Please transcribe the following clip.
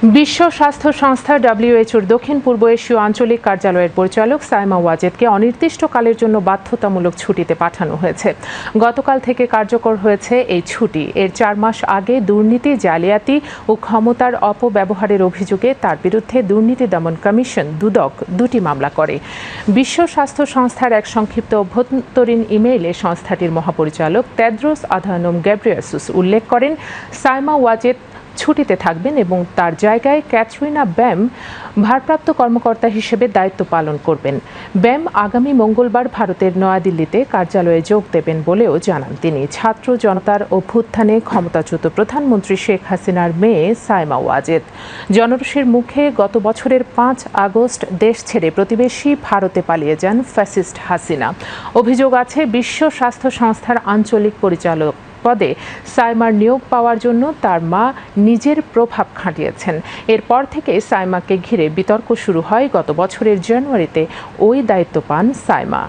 বিশ্ব স্বাস্থ্য সংস্থা ডব্লিউএইচওর দক্ষিণ পূর্ব এশীয় আঞ্চলিক কার্যালয়ের পরিচালক সাইমা ওয়াজেদকে অনির্দিষ্টকালের জন্য বাধ্যতামূলক ছুটিতে পাঠানো হয়েছে। গতকাল থেকে কার্যকর হয়েছে এই ছুটি। এর চার মাস আগে দুর্নীতি, জালিয়াতি ও ক্ষমতার অপব্যবহারের অভিযোগে তার বিরুদ্ধে দুর্নীতি দমন কমিশন দুদক দুটি মামলা করে। বিশ্ব স্বাস্থ্য সংস্থার এক সংক্ষিপ্ত অভ্যন্তরীণ ইমেইলে সংস্থাটির মহাপরিচালক তেদ্রোস আধানম গ্যাব্রিয়াসুস উল্লেখ করেন, সাইমা ওয়াজেদ ছুটিতে থাকবেন এবং তার জায়গায় ক্যাথরিনা ব্যাম ভারপ্রাপ্ত কর্মকর্তা হিসেবে দায়িত্ব পালন করবেন। ব্যাম আগামী মঙ্গলবার ভারতের নয়াদিল্লিতে কার্যালয়ে যোগ দেবেন বলেও জানান তিনি। ছাত্র জনতার অভ্যুত্থানে ক্ষমতাচ্যুত প্রধানমন্ত্রী শেখ হাসিনার মেয়ে সাইমা ওয়াজেদ। জনরোষের মুখে গত বছরের পাঁচ আগস্ট দেশ ছেড়ে প্রতিবেশী ভারতে পালিয়ে যান ফ্যাসিস্ট হাসিনা। অভিযোগ আছে, বিশ্ব স্বাস্থ্য সংস্থার আঞ্চলিক পরিচালক পদে সাইমার নিয়োগ পাওয়ার জন্য তার মা নিজের প্রভাব খাটিয়েছেন। এরপর থেকে সাইমাকে ঘিরে বিতর্ক শুরু হয় গত বছরের জানুয়ারিতে। ওই দায়িত্ব পান সাইমা।